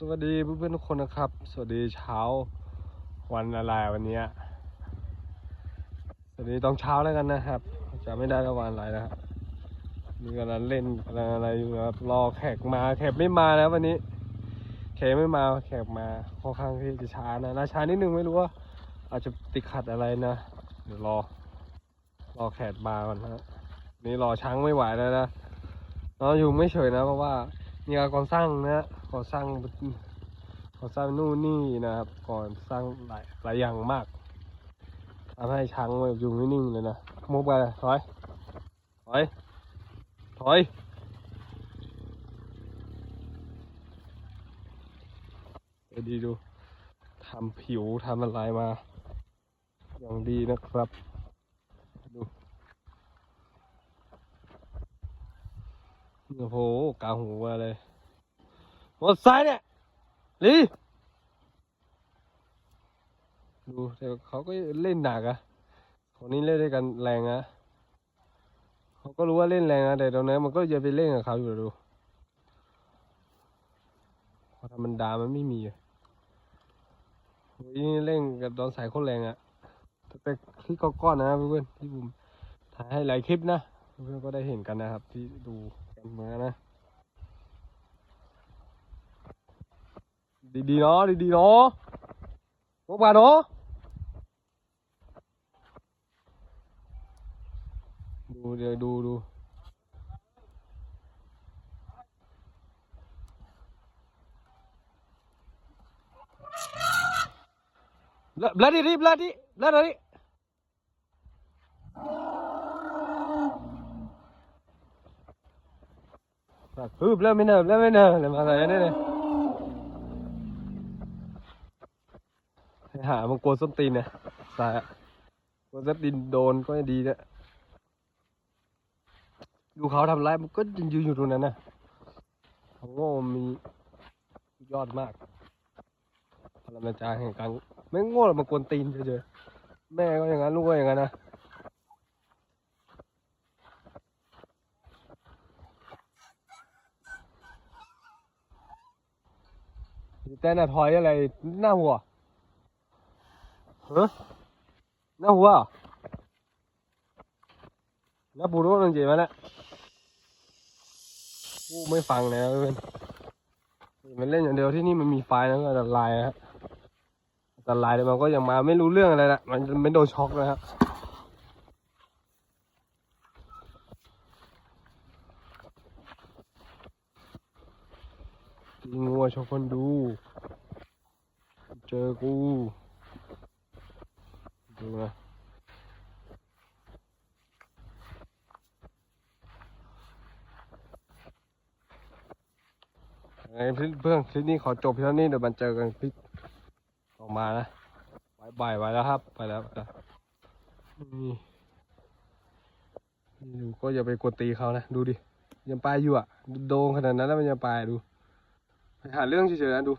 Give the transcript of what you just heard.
สวัสดีเพื่อนๆทุกคนนะครับ สวัสดีเช้าวันอะไรวันนี้สวัสดีตอนเช้าแล้วกันนะครับ จะไม่ได้แล้ววันอะไรนะครับมีกำลังเล่นกำลังอะไรอยู่นะครับรอแขกมาแขกไม่มาแล้ววันนี้ แขกไม่มาแขกมาค่อนข้างที่จะช้านะนะช้านิดนึงไม่รู้ว่า อาจจะติดขัดอะไรนะ เดี๋ยวรอ รอแขกมาก่อนนะนี่รอช้างไม่ไหวแล้วนะเราอยู่ไม่เฉยนะเพราะว่า มีการก่อสร้างนะก่อสร้างก่อสร้างนู่นนี่นะครับก่อนสร้างหลายหลายอย่างมากทำให้ช้างมันอยู่ไม่นิ่งเลยนะมุกไปถอยถอยถอยไปดีดูทำผิวทำอะไรมา อย่างดีนะครับดู โอ้โหกาหูมาเลยหมดซ้ายเนี่ยลีดูแต่เขาก็เล่นหนักอะคนนี้เล่นด้วยกันแรงอะเขาก็รู้ว่าเล่นแรงนะแต่ตรงนั้นมันก็จะไปเล่นกับเขาอยู่ดูเพราะธรรมดามันไม่มีอะโอ้ยนี่เล่นกับตอนสายโคตรแรงอะแต่คลิปก้อนๆนะเพื่อนๆที่ผมถ่ายให้หลายคลิปนะเพื่อนๆก็ได้เห็นกันนะครับที่ดู กันเหมือนกันนะดีๆเนาะดีๆเนาะพวกมาเนาะดูเดี๋ยวดูดูบลาดิริบลา ฮึบแล้วไม่เนอะแล้วไม่เนอะเลยมาอะไรเนี่ยไปหามันกลัวส้นตีนเนี่ยสายอะกลัวส้นตีนโดนก็ดีเนี่ยดูเขาทำร้ายมันก็ยืนอยู่ตรงนั้นนะเขาโง่มียอดมากพลังจาแห่งการไม่โง่หรอกมันกวนตีนเฉยๆแม่ก็อย่างนั้นลูกก็อย่างนั้นนะ แต่น่ะถอยอะไรหน้าหัวฮะน้าหัวน้าปูรู้นึงจีมาแล้วกูไม่ฟังเลยนะเพื่อนมันเล่นอย่างเดียวที่นี่มันมีไฟนะก็อันตรายนะฮะอันตรายแต่มันก็ยังมาไม่รู้เรื่องอะไรละมันไม่โดนช็อกนะครับ จริงงัวชอบคนดู เจอกู ดูนะไงเพื่อนคลิปนี้ขอจบเพียงเท่านี้เดี๋ยวมันเจอกันคลิปออกมานะบายบายไปแล้วครับ ไปแล้วไปแล้วนี่นี่ดูก็อย่าไปกดตีเขานะ ดูดิยังปายอยู่อะ โดนขนาดนั้นแล้วมันยังปายดู หาเรื่องเฉยๆนะดู